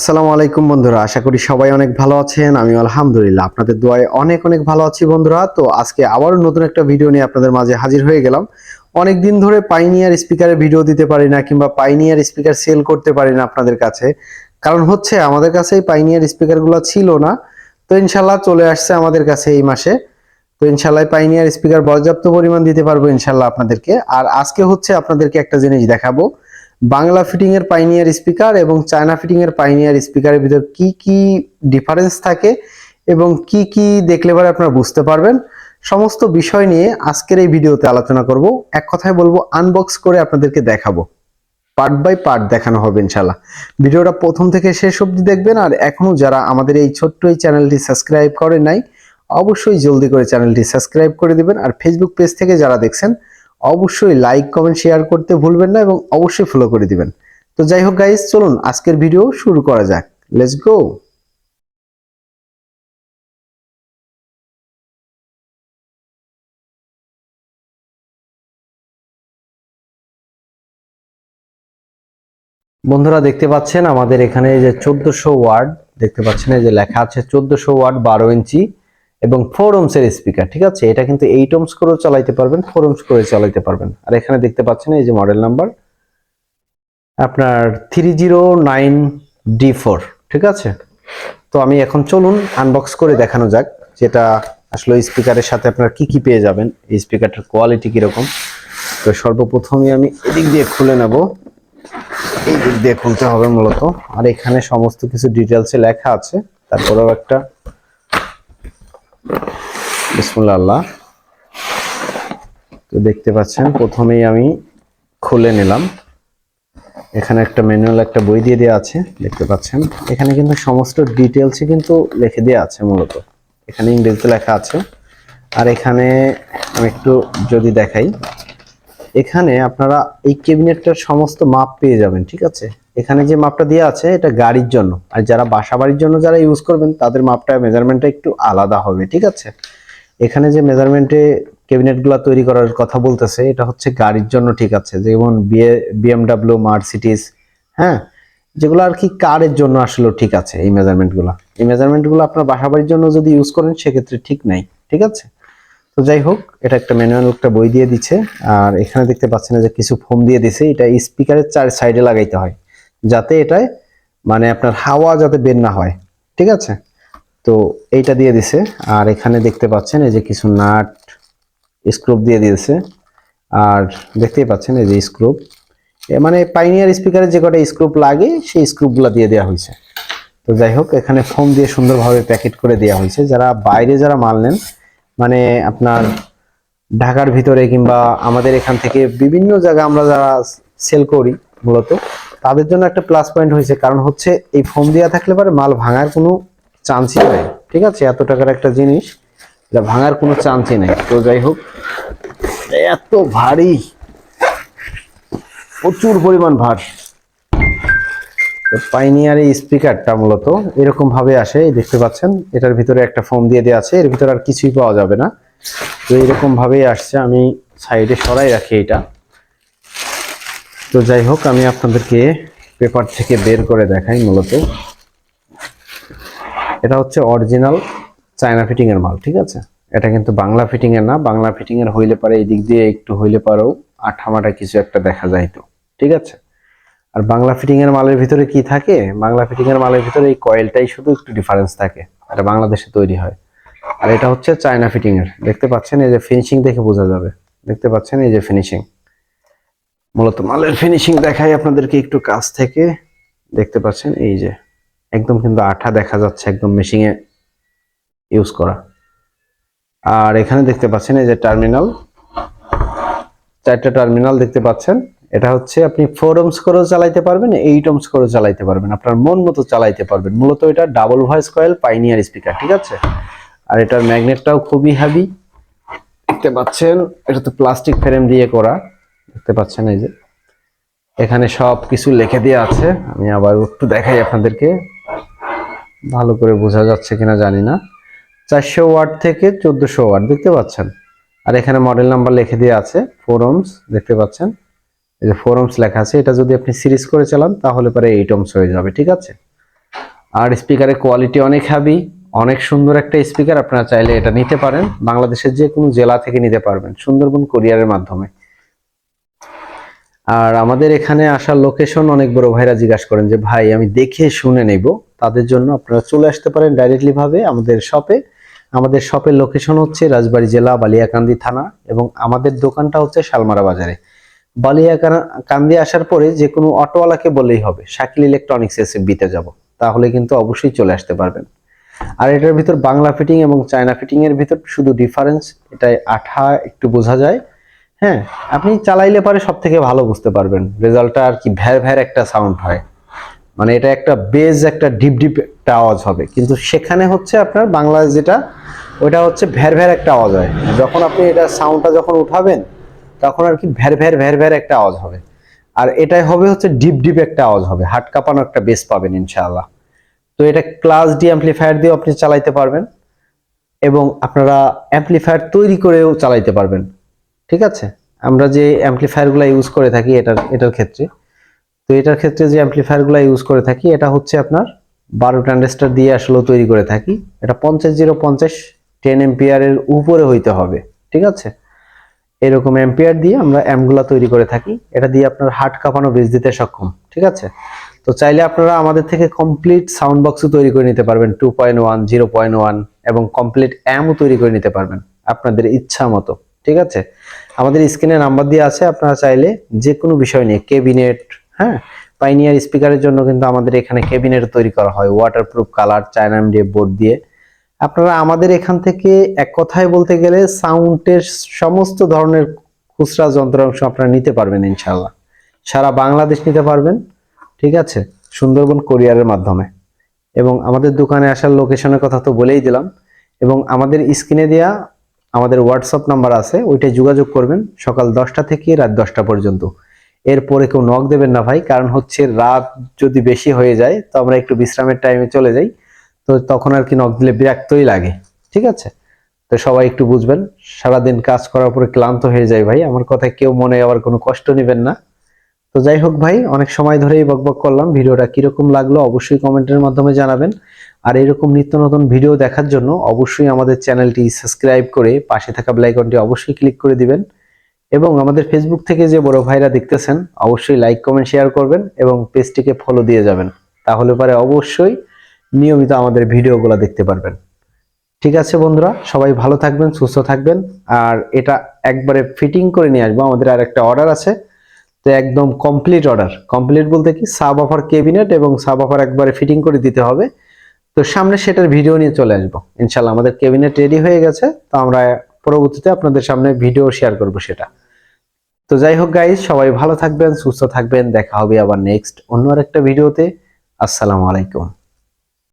আসসালামু আলাইকুম বন্ধুরা, আশা করি সবাই অনেক ভালো আছেন। আমি আলহামদুলিল্লাহ, আপনাদের দোয়ায় অনেক অনেক ভালো আছি বন্ধুরা। তো আজকে আবারও নতুন একটা ভিডিও নিয়ে আপনাদের মাঝে হাজির হয়ে গেলাম। অনেক দিন ধরে পাইনিয়ার স্পিকারের ভিডিও দিতে পারি না কিংবা পাইনিয়ার স্পিকার সেল করতে পারি না আপনাদের কাছে। কারণ হচ্ছে, আমাদের কাছে এই পাইনিয়ার স্পিকারগুলো ছিল না। তো ইনশাল্লাহ চলে আসছে আমাদের কাছে এই মাসে। তো ইনশাল্লাহ পাইনিয়ার স্পিকার পর্যাপ্ত পরিমাণ দিতে পারব ইনশাল্লাহ আপনাদেরকে। আর আজকে হচ্ছে আপনাদেরকে একটা জিনিস দেখাবো। বাংলা ফিটিং এর পাইনিয়ার স্পিকার এবং চায়না ফিটিং এর পাইনিয়ার স্পিকারের ভিতর কি কি ডিফারেন্স থাকে এবং কি কি দেখলে পরে আপনারা বুঝতে পারবেন। সমস্ত বিষয় নিয়ে আজকের এই ভিডিওতে আলোচনা করব। এক কথায় বলব আনবক্স করে আপনাদেরকে দেখাবো। পার্ট বাই পার্ট দেখানো হবে ইনশাল্লাহ ভিডিওটা প্রথম থেকে শেষ অবধি দেখবেন আর এখনও যারা আমাদের এই ছোট্ট এই চ্যানেলটি সাবস্ক্রাইব করে নাই, অবশ্যই জলদি করে চ্যানেলটি সাবস্ক্রাইব করে দিবেন। আর ফেসবুক পেজ থেকে যারা দেখছেন অবশ্যই লাইক কমেন্ট শেয়ার করতে ভুলবেন না এবং অবশ্যই ফলো করে দিবেন। তো যাই হোক গাইস চলুন আজকের ভিডিও শুরু করা যাক। লেটস গো বন্ধুরা দেখতে পাচ্ছেন আমাদের এখানে যে চোদ্দশো ওয়ার্ড, দেখতে পাচ্ছেন যে লেখা আছে চোদ্দশো ওয়ার্ড বারো ইঞ্চি। এবং ফোর ওমসের স্পিকার ঠিক আছে? এটা কিন্তু এইট ওমস করেও চালাইতে পারবেন ফোর ওমস করে চালাইতে পারবেন। আর এখানে দেখতে পাচ্ছেন এই যে মডেল নাম্বার আপনার three zero nine D four ঠিক আছে? তো আমি এখন চলুন আনবক্স করে দেখানো যাক, যেটা আসলে স্পিকারের সাথে আপনারা কি কি পেয়ে যাবেন, এই স্পিকারটার কোয়ালিটি কীরকম। তো সর্বপ্রথমে আমি এদিক দিয়ে খুলে নেব। এই দিক দিয়ে খুলতে হবে মূলত। আর এখানে সমস্ত কিছু ডিটেলসে লেখা আছে। তারপরেও একটা বিসমুল্লাহ। আল্লাহ তো দেখতে পাচ্ছেন, প্রথমেই আমি খুলে নিলাম। এখানে একটা ম্যানুয়াল একটা বই দিয়ে দেওয়া আছে, দেখতে পাচ্ছেন। এখানে কিন্তু সমস্ত ডিটেলসই কিন্তু লিখে দেওয়া আছে মূলত। এখানে ইংরেজিতে লেখা আছে। আর এখানে আমি একটু যদি দেখাই, এখানে আপনারা এই ক্যাবিনেটটার সমস্ত মাপ পেয়ে যাবেন, ঠিক আছে? এখানে যে মাপটা দেওয়া আছে, এটা গাড়ির জন্য। আর যারা বাসা বাড়ির জন্য যারা ইউজ করবেন, তাদের মাপটা মেজারমেন্টটা একটু আলাদা হবে, ঠিক আছে? এখানে যে মেজারমেন্টে ক্যাবিনেটগুলো তৈরি করার কথা বলতেছে, এটা হচ্ছে গাড়ির জন্য ঠিক আছে। যেমন বিএ বিএমডাব্লিউ মার্সিডিস হ্যাঁ? যেগুলো আর কি কারের জন্য আসলে ঠিক আছে এই মেজারমেন্টগুলো এই মেজারমেন্টগুলো আপনার বাসা বাড়ির জন্য যদি ইউজ করেন, সেক্ষেত্রে ঠিক নাই, ঠিক আছে? তো যাই হোক, এটা একটা ম্যানুয়াল একটা বই দিয়ে দিচ্ছে। আর এখানে দেখতে পাচ্ছেন যে কিছু ফোম দিয়ে দিছে, এটা স্পিকারের চার সাইডে লাগাইতে হয়। যাতে এটায় মানে আপনার হাওয়া যাতে বের না হয়। ঠিক আছে? তো এইটা দিয়ে দিছে। আর এখানে দেখতে পাচ্ছেন এই যে কিছু নাট স্ক্রুপ দিয়ে দিয়েছে। আর দেখতেই পাচ্ছেন এই যে স্ক্রুপ। মানে পাইনিয়ার স্পিকারে যে কটা স্ক্রুপ লাগে, সেই স্ক্রুপগুলো দিয়ে দেওয়া হয়েছে। তো যাই হোক, এখানে ফোম দিয়ে সুন্দরভাবে প্যাকেট করে দেওয়া হয়েছে। যারা বাইরে যারা মাল নেন মানে আপনার ঢাকার ভিতরে কিংবা আমাদের এখান থেকে বিভিন্ন জায়গায় আমরা যারা সেল করি মূলত তাদের জন্য একটা প্লাস পয়েন্ট হয়েছে। কারণ হচ্ছে এই ফোম দেওয়া থাকলে পরে মাল ভাঙার কোনো চান্সই নেই। ঠিক আছে? এত টাকার একটা জিনিস, এটা ভাঙার কোনো চান্সই নেই। তো যাই হোক, এত ভারী, প্রচুর পরিমাণ ভার। পাইনিয়ার এই স্পিকারটা মূলত এরকম ভাবে আসে দেখতে পাচ্ছেন? এটার ভিতরে একটা ফোম দিয়ে দেওয়া আছে, এর ভিতরে আর কিছুই পাওয়া যাবে না। তো এরকম ভাবেই আসছে, আমি সাইডে সরাই রাখি এটা। তো যাই হোক, আমি আপনাদেরকে পেপার থেকে বের করে দেখাই মূলত। এটা হচ্ছে অরিজিনাল চায়না ফিটিং এর মাল, ঠিক আছে? এটা কিন্তু বাংলা ফিটিং এর না, বাংলা ফিটিং এর হইলে পারে এই দিক দিয়ে একটু হইলে পারেও আঠামাটা কিছু একটা দেখা যায় তো, ঠিক আছে? আর বাংলা ফিটিং এর মালের ভিতরে কি থাকে? বাংলা ফিটিং এর মালের ভিতরে এই কয়েলটাই শুধু একটু ডিফারেন্স থাকে, এটা বাংলাদেশে তৈরি হয়। আর এটা হচ্ছে চায়না ফিটিং এর দেখতে পাচ্ছেন এই যে ফিনিশিং দেখে বোঝা যাবে, দেখতে পাচ্ছেন এই যে ফিনিশিং মূলত মালের ফিনিশিং দেখাই আপনাদেরকে একটু কাছ থেকে। দেখতে পাচ্ছেন, এই যে একদম কিন্তু আঠা দেখা যাচ্ছে একদম মেশিংয়ে ইউজ করা। আর এখানে দেখতে পাচ্ছেন, এই যে টার্মিনাল চারটা টার্মিনাল দেখতে পাচ্ছেন। এটা হচ্ছে আপনি ফোর ওমস করেও চালাইতে পারবেন এইট ওমস করেও চালাইতে পারবেন। আপনার মন মতো চালাইতে পারবেন। মূলত এটা double voice coil Pioneer speaker ঠিক আছে? আর এটার ম্যাগনেটটাও খুবই হেভি দেখতে পাচ্ছেন, এটা তো প্লাস্টিক ফ্রেম দিয়ে করা। দেখতে পাচ্ছেন এই যে। এখানে সব কিছু লিখে দেওয়া আছে। আমি আবার একটু দেখাই আপনাদেরকে। ভালো করে বোঝা যাচ্ছে কিনা জানি না। চারশো ওয়াট থেকে চোদ্দশো ওয়াট, দেখতে পাচ্ছেন? আর এখানে মডেল নাম্বার লিখে দেওয়া আছে ফোর ওমস দেখতে পাচ্ছেন? এই যে ফোর ওমস লেখা আছে। এটা যদি আপনি সিরিজ করে চালান, তাহলে পরে এইট ওমস হয়ে যাবে, ঠিক আছে? আর স্পিকারের কোয়ালিটি অনেক হ্যাভি অনেক সুন্দর একটা স্পিকার আপনারা চাইলে এটা নিতে পারেন। বাংলাদেশের যে কোনো জেলা থেকে নিতে পারবেন, সুন্দরবন কোরিয়ারের মাধ্যমে। আর আমাদের এখানে আসার লোকেশন অনেক বড় ভাইরা জিজ্ঞাসা করেন যে, ভাই, আমি দেখে শুনে নেব। তাদের জন্য আপনারা চলে আসতে পারেন ডাইরেক্টলি ভাবে আমাদের শপে আমাদের শপের লোকেশন হচ্ছে রাজবাড়ী জেলা বালিয়াকান্দি থানা এবং আমাদের দোকানটা হচ্ছে শালমারা বাজারে। বালিয়াকান্দি আসার পরে যে কোনো অটোওয়ালাকে বললেই হবে, শাকিল ইলেকট্রনিক্স এসে বিতে যাব। তাহলে কিন্তু অবশ্যই চলে আসতে পারবেন। আর এটার ভিতর বাংলা ফিটিং এবং চায়না ফিটিং এর ভিতর শুধু ডিফারেন্স এটাই আঠা একটু বোঝা যায়। হ্যাঁ আপনি চালাইলে পারে সব থেকে ভালো বুঝতে পারবেন। রেজাল্টটা আর কি ভ্যার ভ্যার একটা সাউন্ড হয়। মানে এটা একটা বেজ একটা ডিপ ডিপ একটা আওয়াজ হবে। কিন্তু সেখানে হচ্ছে আপনার বাংলা যেটা, ওটা হচ্ছে ভ্যার ভ্যার একটা আওয়াজ হয়। যখন আপনি এটা সাউন্ডটা যখন উঠাবেন, তখন আর কি ভ্যার ভ্যার ভ্যার ভ্যার একটা আওয়াজ হবে। আর এটাই হবে হচ্ছে ডিপ ডিপ একটা আওয়াজ হবে। হাট কাঁপানো একটা বেস পাবেন ইনশাআল্লাহ। তো এটা ক্লাস ডি অ্যাম্পলিফায়ার দিয়েও আপনি চালাইতে পারবেন। এবং আপনারা অ্যাম্পলিফায়ার তৈরি করেও চালাইতে পারবেন। ঠিক আছে? আমরা যে অ্যাম্পলিফায়ারগুলো ইউজ করে থাকি এটার এটার ক্ষেত্রে। তো এটার ক্ষেত্রে যে অ্যাম্পলিফায়ারগুলো ইউজ করে থাকি, এটা হচ্ছে আপনার বারো ট্রানজিস্টার দিয়ে আসলে তৈরি করে থাকি। এটা পঞ্চাশ জিরো পঞ্চাশ টেন এম্পিয়ারের উপরে হইতে হবে। ঠিক আছে? এরকম এম্পিয়ার দিয়ে আমরা অ্যামগুলা তৈরি করে থাকি। এটা দিয়ে আপনার হার্ট কাঁপানো বেজ দিতে সক্ষম। ঠিক আছে? তো চাইলে আপনারা আমাদের থেকে কমপ্লিট সাউন্ড বক্সও তৈরি করে নিতে পারবেন। Two point one zero point one এবং কমপ্লিট অ্যামও তৈরি করে নিতে পারবেন। আপনাদের ইচ্ছা মতো। ঠিক আছে? আমাদের স্ক্রিনে নাম্বার দিয়ে আছে, আপনারা চাইলে যে কোনো বিষয় নিয়ে কেবিনেট হ্যাঁ? পাইনিয়ার স্পিকারের জন্য কিন্তু আমাদের এখানে কেবিনেট তৈরি করা হয় waterproof colour China MDF board দিয়ে। আপনারা আমাদের এখান থেকে এক কথায় বলতে গেলে সাউন্ডের সমস্ত ধরনের খুচরা যন্ত্রাংশ আপনারা নিতে পারবেন ইনশাল্লাহ সারা বাংলাদেশ নিতে পারবেন, ঠিক আছে? সুন্দরবন কোরিয়ারের মাধ্যমে। এবং আমাদের দোকানে আসার লোকেশনের কথা তো বলেই দিলাম। এবং আমাদের স্ক্রিনে দেওয়া আমাদের হোয়াটসঅ্যাপ নাম্বার আছে ওইটাই যোগাযোগ করবেন সকাল দশটা থেকে রাত দশটা পর্যন্ত। এরপরে কেউ নখ দেবেন না ভাই, কারণ হচ্ছে রাত যদি বেশি হয়ে যায়, তো আমরা একটু বিশ্রামের টাইমে চলে যাই, তো তখন আর কি নখ দিলে বিরাক্তই লাগে, ঠিক আছে? তো সবাই একটু বুঝবেন, সারাদিন কাজ করার পরে ক্লান্ত হয়ে যায় ভাই, আমার কথায় কেউ মনে আবার কোনো কষ্ট নেবেন না। তো যাই হোক ভাই, অনেক সময় ধরেই বকবক করলাম। ভিডিওটা কীরকম লাগল অবশ্যই কমেন্টের মাধ্যমে জানাবেন। আর এরকম নিত্য নতুন ভিডিও দেখার জন্য অবশ্যই আমাদের চ্যানেলটি সাবস্ক্রাইব করে পাশে থাকা বেল আইকনটি অবশ্যই ক্লিক করে দিবেন। এবং আমাদের ফেসবুক থেকে যে বড় ভাইরা দেখতেছেন, অবশ্যই লাইক, কমেন্ট, শেয়ার করবেন এবং পেজটিকে ফলো দিয়ে যাবেন। তাহলে পরে অবশ্যই নিয়মিত আমাদের ভিডিওগুলো দেখতে পারবেন। ঠিক আছে বন্ধুরা, সবাই ভালো থাকবেন, সুস্থ থাকবেন। আর এটা একবারে ফিটিং করে নিয়ে আসব। আমাদের আর একটা অর্ডার আছে। তো একদম কমপ্লিট অর্ডার কমপ্লিট বলতে কি সাব অফার কেবিনেট এবং সাব অফার একবারে ফিটিং করে দিতে হবে। তো সামনে সেটার ভিডিও নিয়ে চলে আসব। ইনশাল্লাহ আমাদের কেবিনেট রেডি হয়ে গেছে, তো আমরা পরবর্তীতে আপনাদের সামনে ভিডিও শেয়ার করব সেটা। তো যাই হোক গাইজ সবাই ভালো থাকবেন, সুস্থ থাকবেন, দেখা হবে আবার নেক্সট অন্য আরেকটা ভিডিওতে আসসালামু আলাইকুম।